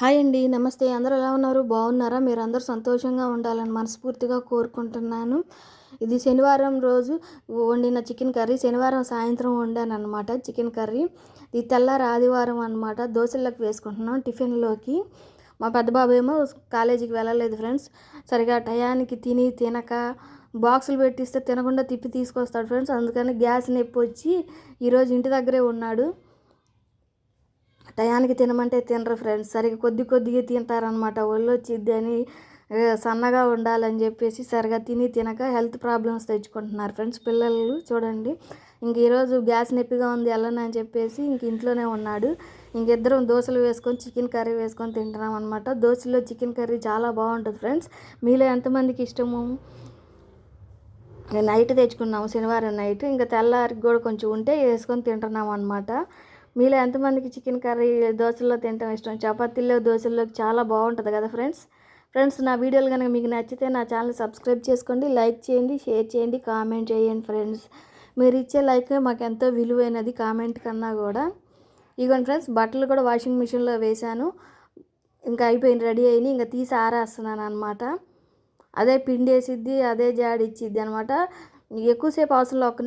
Hi అండి నమస్తే. అందరూ ఎలా ఉన్నారు? బాగున్నారా? మీరు అందరూ సంతోషంగా ఉండాలని మనస్ఫూర్తిగా కోరుకుంటున్నాను. ఇది శనివారం రోజు వండిన చికెన్ కర్రీ. శనివారం సాయంత్రం వండాను అనమాట చికెన్ కర్రీ. ఇది తెల్లారి ఆదివారం అనమాట దోశలకు వేసుకుంటున్నాం టిఫిన్లోకి. మా పెద్ద బాబు ఏమో కాలేజీకి వెళ్ళలేదు ఫ్రెండ్స్. సరిగా టయానికి తిని తినక బాక్సులు పెట్టిస్తే తినకుండా తిప్పి తీసుకొస్తాడు ఫ్రెండ్స్. అందుకని గ్యాస్ నొప్పి వచ్చి ఈరోజు ఇంటి దగ్గరే ఉన్నాడు. టయానికి తినమంటే తినరు ఫ్రెండ్స్. సరిగ్గా కొద్ది కొద్దిగా తింటారనమాట ఒళ్ళు వచ్చిద్ది అని సన్నగా ఉండాలని చెప్పేసి సరిగా తిని తినక హెల్త్ ప్రాబ్లమ్స్ తెచ్చుకుంటున్నారు ఫ్రెండ్స్ పిల్లలు చూడండి. ఇంక ఈరోజు గ్యాస్ నొప్పిగా ఉంది వెళ్ళనని చెప్పేసి ఇంక ఇంట్లోనే ఉన్నాడు. ఇంకిద్దరం దోశలు వేసుకొని చికెన్ కర్రీ వేసుకొని తింటున్నాం అనమాట దోశలో చికెన్ కర్రీ చాలా బాగుంటుంది ఫ్రెండ్స్. మీలో ఎంతమందికి ఇష్టము? నైట్ తెచ్చుకున్నాము శనివారం నైట్. ఇంకా తెల్లారికి కూడా కొంచెం ఉంటే వేసుకొని తింటున్నాం అనమాట మీలో ఎంతమందికి చికెన్ కర్రీ దోశల్లో తినటం ఇష్టం? చపాతీల్లో దోశల్లో చాలా బాగుంటుంది కదా ఫ్రెండ్స్? ఫ్రెండ్స్ నా వీడియోలు కనుక మీకు నచ్చితే నా ఛానల్ సబ్స్క్రైబ్ చేసుకోండి లైక్ చేయండి షేర్ చేయండి కామెంట్ చేయండి ఫ్రెండ్స్. మీరు ఇచ్చే లైక్ మాకు ఎంతో విలువైనది కామెంట్ కన్నా కూడా. ఇగోండి ఫ్రెండ్స్ బట్టలు కూడా వాషింగ్ మిషన్లో వేశాను. ఇంకా అయిపోయింది రెడీ అయ్యి ఇంకా తీసి ఆరేస్తున్నాను అనమాట అదే పిండి వేసిద్ది అదే జాడిచ్చిద్ది అనమాట ఎక్కువసేపు అవసరం ఒక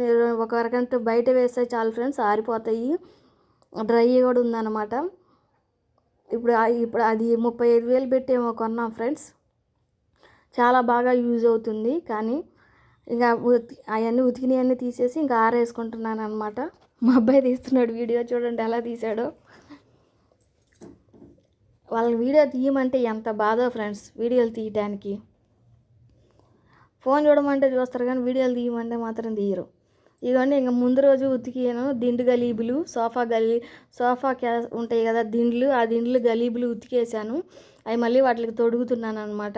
ఒక అరగంట బయట వేస్తే చాలు ఫ్రెండ్స్ ఆరిపోతాయి. డ్రై కూడా ఉందన్నమాట. ఇప్పుడు ఇప్పుడు అది ముప్పై ఐదు వేలు పెట్టి ఏమో కొన్నాం ఫ్రెండ్స్. చాలా బాగా యూజ్ అవుతుంది కానీ ఇంకా అవన్నీ ఉతికినవన్నీ తీసేసి ఇంకా ఆరేసుకుంటున్నాను అనమాట మా అబ్బాయి తీస్తున్నాడు వీడియో చూడండి ఎలా తీసాడో. వాళ్ళని వీడియో తీయమంటే ఎంత బాధో ఫ్రెండ్స్ వీడియోలు తీయడానికి ఫోన్ చూడమంటే చూస్తారు కానీ వీడియోలు తీయమంటే మాత్రం తీయరు. ఇవన్నీ ఇంకా ముందు రోజు ఉతికియాను దిండు గలీబులు సోఫా గలీ సోఫా క్యా ఉంటాయి కదా దిండ్లు ఆ దిండ్లు గలీబులు ఉతికేసాను అవి మళ్ళీ వాటికి తొడుగుతున్నాను అనమాట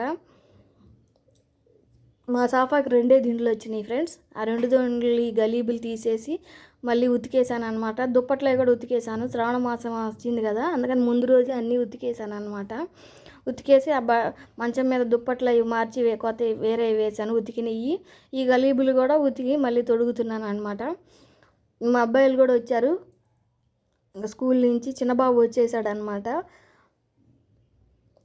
మా సోఫాకి రెండే దిండ్లు వచ్చినాయి ఫ్రెండ్స్. ఆ రెండు దిండ్లు ఈ గలీబులు తీసేసి మళ్ళీ ఉతికేసాను అనమాట దుప్పట్లో కూడా ఉతికేసాను. శ్రావణ మాసం వచ్చింది కదా అందుకని ముందు రోజు అన్నీ ఉతికేసాను అనమాట ఉతికేసి ఆ బ మంచం మీద దుప్పట్లు అవి మార్చి కొత్త వేరే వేసాను ఉతికినవి ఈ గలీబులు కూడా ఉతికి మళ్ళీ తొడుగుతున్నాను అనమాట మా అబ్బాయిలు కూడా వచ్చారు. ఇంకా స్కూల్ నుంచి చిన్నబాబు వచ్చేసాడు అనమాట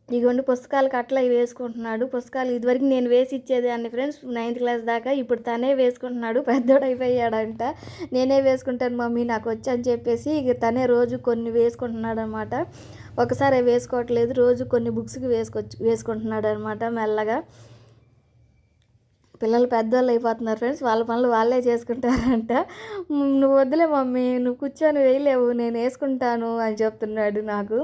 ఇగోండి పుస్తకాలకు అట్లా వేసుకుంటున్నాడు. పుస్తకాలు ఇదివరకు నేను వేసి ఇచ్చేదాన్ని ఫ్రెండ్స్. నైన్త్ క్లాస్ దాకా ఇప్పుడు తనే వేసుకుంటున్నాడు. పెద్దోడు అయిపోయాడంట. నేనే వేసుకుంటాను మమ్మీ నాకు వచ్చని చెప్పేసి ఇక తనే రోజు కొన్ని వేసుకుంటున్నాడు అనమాట ఒకసారి అవి వేసుకోవట్లేదు. రోజు కొన్ని బుక్స్కి వేసుకొచ్చి వేసుకుంటున్నాడు అనమాట మెల్లగా. పిల్లలు పెద్దవాళ్ళు అయిపోతున్నారు ఫ్రెండ్స్. వాళ్ళ పనులు వాళ్ళే చేసుకుంటారంట. నువ్వు వద్దులే మమ్మీ నువ్వు కూర్చొని వేయలేవు. నేను వేసుకుంటాను అని చెప్తున్నాడు నాకు.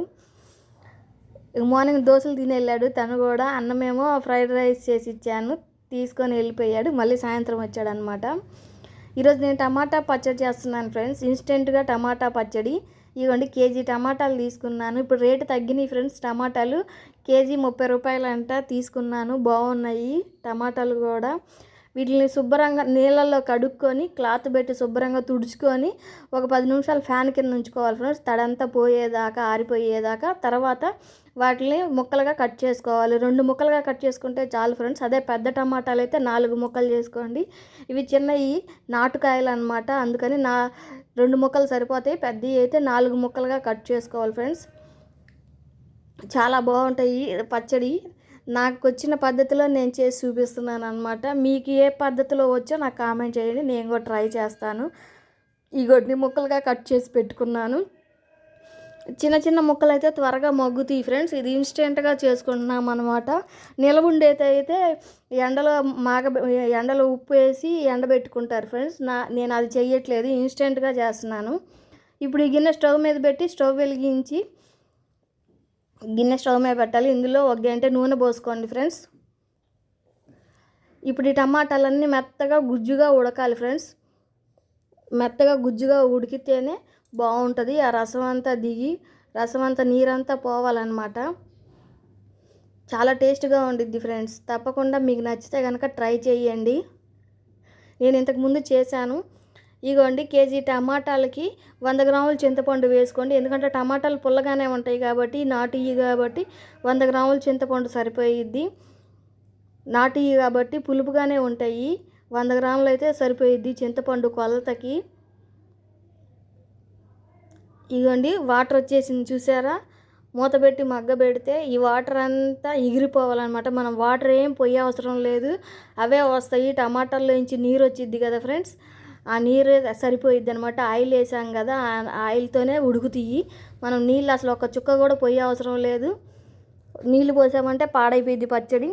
మార్నింగ్ దోశలు తిని వెళ్ళాడు తను కూడా అన్నమేమో ఫ్రైడ్ రైస్ చేసి ఇచ్చాను. తీసుకొని వెళ్ళిపోయాడు. మళ్ళీ సాయంత్రం వచ్చాడు అనమాట ఈరోజు నేను టమాటా పచ్చడి చేస్తున్నాను ఫ్రెండ్స్. ఇన్స్టెంట్గా టమాటా పచ్చడి. ఇవ్వండి కేజీ టమాటాలు తీసుకున్నాను. ఇప్పుడు రేటు తగ్గినాయి ఫ్రెండ్స్. టమాటాలు కేజీ ముప్పై రూపాయలంట తీసుకున్నాను. బాగున్నాయి టమాటాలు కూడా. వీటిని శుభ్రంగా నీళ్ళల్లో కడుక్కొని క్లాత్ పెట్టి శుభ్రంగా తుడుచుకొని ఒక పది నిమిషాలు ఫ్యాన్ కింద ఉంచుకోవాలి ఫ్రెండ్స్. తడంతా పోయేదాకా ఆరిపోయేదాకా తర్వాత వాటిని ముక్కలుగా కట్ చేసుకోవాలి. రెండు ముక్కలుగా కట్ చేసుకుంటే చాలు ఫ్రెండ్స్. అదే పెద్ద టమాటాలు అయితే నాలుగు ముక్కలు చేసుకోండి. ఇవి చిన్నవి నాటుకాయలు అనమాట అందుకని నా రెండు ముక్కలు సరిపోతాయి. పెద్దవి అయితే నాలుగు ముక్కలుగా కట్ చేసుకోవాలి ఫ్రెండ్స్. చాలా బాగుంటాయి. పచ్చడి నాకు వచ్చిన పద్ధతిలో నేను చేసి చూపిస్తున్నాను అనమాట మీకు ఏ పద్ధతిలో వచ్చో నాకు కామెంట్ చేయండి. నేను కూడా ట్రై చేస్తాను. ఈ గొడ్ని ముక్కలుగా కట్ చేసి పెట్టుకున్నాను. చిన్న చిన్న ముక్కలు అయితే త్వరగా మగ్గుతాయి ఫ్రెండ్స్. ఇది ఇన్స్టెంట్గా చేసుకుంటున్నాం అనమాట నిలవుండేది అయితే ఎండలో మాగ ఎండలో ఉప్పు వేసి ఎండబెట్టుకుంటారు ఫ్రెండ్స్. నా నేను అది చెయ్యట్లేదు. ఇన్స్టెంట్గా చేస్తున్నాను. ఇప్పుడు ఈ గిన్నె స్టవ్ మీద పెట్టి స్టవ్ వెలిగించి గిన్నె స్టవ్ మీద పెట్టాలి. ఇందులో ఒక గంట నూనె పోసుకోండి ఫ్రెండ్స్. ఇప్పుడు ఈ టమాటాలన్నీ మెత్తగా గుజ్జుగా ఉడకాలి ఫ్రెండ్స్. మెత్తగా గుజ్జుగా ఉడికితేనే బాగుంటుంది. ఆ రసం అంతా దిగి రసం అంతా నీరంతా పోవాలన్నమాట. చాలా టేస్ట్గా ఉండిద్ది ఫ్రెండ్స్. తప్పకుండా మీకు నచ్చితే కనుక ట్రై చేయండి. నేను ఇంతకు ముందు చేశాను. ఇగోండి కేజీ టమాటాలకి వంద గ్రాముల చింతపండు వేసుకోండి. ఎందుకంటే టమాటాలు పుల్లగానే ఉంటాయి కాబట్టి నాటు కాబట్టి వంద గ్రాముల చింతపండు సరిపోయిద్ది. నాటు కాబట్టి పులుపుగానే ఉంటాయి. వంద గ్రాములు అయితే సరిపోయిద్ది చింతపండు కొలతకి. ఇగోండి వాటర్ వచ్చేసింది చూసారా? మూత పెట్టి మగ్గ పెడితే ఈ వాటర్ అంతా ఎగిరిపోవాలన్నమాట. మనం వాటర్ ఏం పొయ్యి అవసరం లేదు. అవే వస్తాయి. టమాటాల్లోంచి నీరు వచ్చిద్ది కదా ఫ్రెండ్స్. ఆ నీరు సరిపోయిద్ది అనమాట ఆయిల్ వేసాం కదా ఆ ఆయిల్తోనే ఉడుకుతాయి మనం నీళ్ళు అసలు ఒక చుక్క కూడా పొయ్యి అవసరం లేదు. నీళ్ళు పోసామంటే పాడైపోయింది పచ్చడి.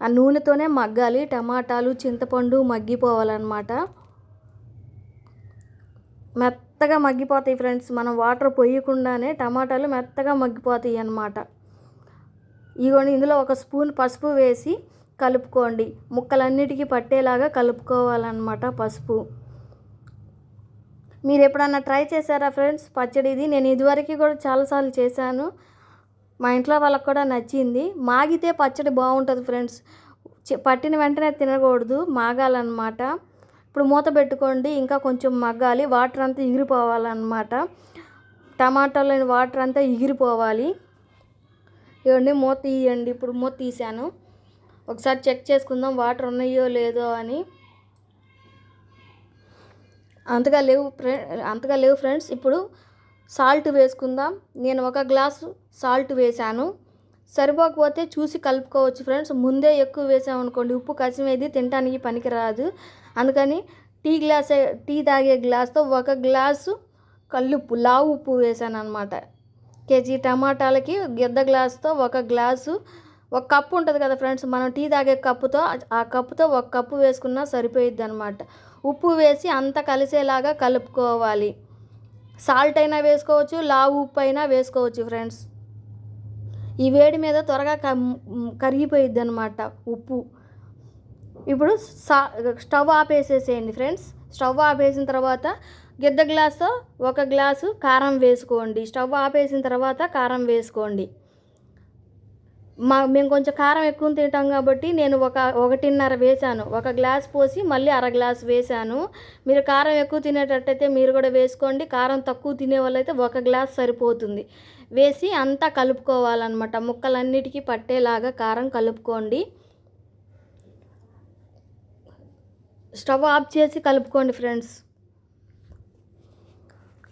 ఆ నూనెతోనే మగ్గాలి. టమాటాలు చింతపండు మగ్గిపోవాలన్నమాట. మెత్తగా మగ్గిపోతాయి ఫ్రెండ్స్. మనం వాటర్ పొయ్యకుండానే టమాటాలు మెత్తగా మగ్గిపోతాయి అన్నమాట ఇగోండి ఇందులో ఒక స్పూన్ పసుపు వేసి కలుపుకోండి. ముక్కలన్నిటికీ పట్టేలాగా కలుపుకోవాలన్నమాట పసుపు. మీరు ఎప్పుడన్నా ట్రై చేశారా ఫ్రెండ్స్? పచ్చడి ఇది. నేను ఇదివరకు కూడా చాలాసార్లు చేశాను. మా ఇంట్లో వాళ్ళకి కూడా నచ్చింది. మాగితే పచ్చడి బాగుంటుంది ఫ్రెండ్స్. పట్టిన వెంటనే తినకూడదు. మాగాలన్నమాట. ఇప్పుడు మూత పెట్టుకోండి. ఇంకా కొంచెం మగ్గాలి. వాటర్ అంతా ఎగిరిపోవాలన్నమాట. టమాటాలోని వాటర్ అంతా ఎగిరిపోవాలి. ఇవ్వండి మూత తీయండి. ఇప్పుడు మూత తీసాను ఒకసారి చెక్ చేసుకుందాం. వాటర్ ఉన్నాయో లేదో అని. అంతగా లేవు అంతగా లేవు ఫ్రెండ్స్. ఇప్పుడు సాల్ట్ వేసుకుందాం. నేను ఒక గ్లాసు సాల్ట్ వేసాను సరిపోకపోతే చూసి కలుపుకోవచ్చు ఫ్రెండ్స్. ముందే ఎక్కువ వేసామనుకోండి ఉప్పు కసిమేది తినడానికి పనికిరాదు. అందుకని టీ గ్లాస్ టీ తాగే గ్లాస్తో ఒక గ్లాసు కల్లుప్పు లావు ఉప్పు వేసాను అనమాట కేజీ టమాటాలకి గిద్ద గ్లాస్తో ఒక గ్లాసు ఒక కప్పు ఉంటుంది కదా ఫ్రెండ్స్ మనం టీ తాగే కప్పుతో ఆ కప్పుతో ఒక కప్పు వేసుకున్నా సరిపోయిద్ది అనమాట ఉప్పు వేసి అంతా కలిసేలాగా కలుపుకోవాలి. సాల్ట్ అయినా వేసుకోవచ్చు లావు ఉప్పు అయినా వేసుకోవచ్చు ఫ్రెండ్స్. ఈ వేడి మీద త్వరగా కరిగిపోయిద్ది అనమాట ఉప్పు. ఇప్పుడు సా స్టవ్ ఆపేసేసేయండి ఫ్రెండ్స్. స్టవ్ ఆపేసిన తర్వాత గిద్ద గ్లాస్తో ఒక గ్లాసు కారం వేసుకోండి. స్టవ్ ఆపేసిన తర్వాత కారం వేసుకోండి. మా మేము కొంచెం కారం ఎక్కువ తింటాం కాబట్టి నేను ఒక ఒకటిన్నర వేసాను ఒక గ్లాస్ పోసి మళ్ళీ అర గ్లాస్ వేసాను మీరు కారం ఎక్కువ తినేటట్టయితే మీరు కూడా వేసుకోండి. కారం తక్కువ తినే వాళ్ళైతే ఒక గ్లాస్ సరిపోతుంది. వేసి అంతా కలుపుకోవాలన్నమాట. ముక్కలన్నిటికీ పట్టేలాగా కారం కలుపుకోండి. స్టవ్ ఆఫ్ చేసి కలుపుకోండి ఫ్రెండ్స్.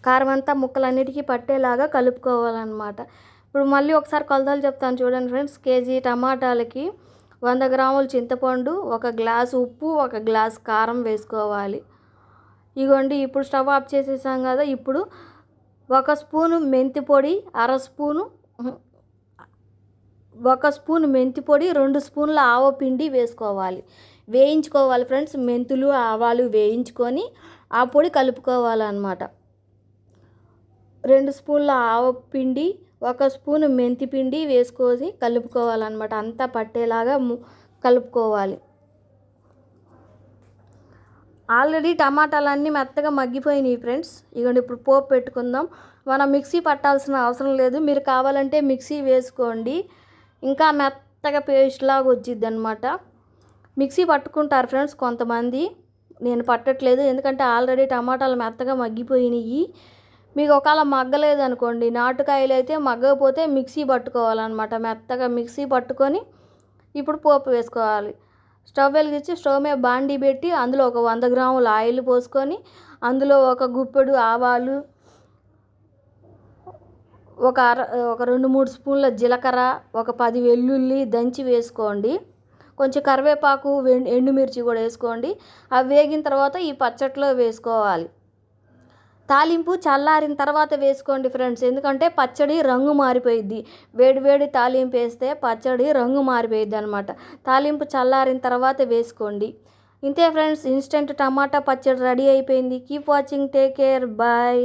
కారం అంతా ముక్కలన్నిటికీ పట్టేలాగా కలుపుకోవాలన్నమాట. ఇప్పుడు మళ్ళీ ఒకసారి కొలతలు చెప్తాను చూడండి ఫ్రెండ్స్. కేజీ టమాటాలకి వంద గ్రాములు చింతపండు ఒక గ్లాస్ ఉప్పు ఒక గ్లాస్ కారం వేసుకోవాలి. ఇగోండి ఇప్పుడు స్టవ్ ఆఫ్ చేసేసాం కదా ఇప్పుడు ఒక స్పూను మెంతి పొడి అర స్పూను ఒక స్పూన్ మెంతి పొడి రెండు స్పూన్ల ఆవ పిండి వేసుకోవాలి. వేయించుకోవాలి ఫ్రెండ్స్ మెంతులు ఆవాలు వేయించుకొని ఆ పొడి కలుపుకోవాలన్నమాట. రెండు స్పూన్ల ఆవ పిండి ఒక స్పూన్ మెంతిపిండి వేసుకొని కలుపుకోవాలన్నమాట. అంతా పట్టేలాగా కలుపుకోవాలి. ఆల్రెడీ టమాటాలన్నీ మెత్తగా మగ్గిపోయినాయి ఫ్రెండ్స్. ఇగోండి ఇప్పుడు పోపు పెట్టుకుందాం. మనం మిక్సీ పట్టాల్సిన అవసరం లేదు. మీరు కావాలంటే మిక్సీ వేసుకోండి. ఇంకా మెత్తగా పేస్ట్ లాగా వచ్చిద్ది అనమాట మిక్సీ పట్టుకుంటారు ఫ్రెండ్స్ కొంతమంది. నేను పట్టట్లేదు. ఎందుకంటే ఆల్రెడీ టమాటాలు మెత్తగా మగ్గిపోయినాయి. మీకు ఒకవేళ మగ్గలేదు అనుకోండి నాటుకాయలు అయితే మగ్గకపోతే మిక్సీ పట్టుకోవాలన్నమాట. మెత్తగా మిక్సీ పట్టుకొని ఇప్పుడు పోపు వేసుకోవాలి. స్టవ్ వెలిగించి స్టవ్ మీద బాండీ పెట్టి అందులో ఒక వంద గ్రాముల ఆయిల్ పోసుకొని అందులో ఒక గుప్పెడు ఆవాలు ఒక అర ఒక రెండు మూడు స్పూన్ల జీలకర్ర ఒక పది వెల్లుల్లి దంచి వేసుకోండి. కొంచెం కరివేపాకు ఎండుమిర్చి కూడా వేసుకోండి. అవి వేగిన తర్వాత ఈ పచ్చట్లో వేసుకోవాలి. తాలింపు చల్లారిన తర్వాత వేసుకోండి ఫ్రెండ్స్. ఎందుకంటే పచ్చడి రంగు మారిపోయిద్ది. వేడి వేడి తాలింపు వేస్తే పచ్చడి రంగు మారిపోయిద్ది అనమాట తాలింపు చల్లారిన తర్వాత వేసుకోండి. ఇంతే ఫ్రెండ్స్ ఇన్స్టెంట్ టమాటా పచ్చడి రెడీ అయిపోయింది. Keep watching take care bye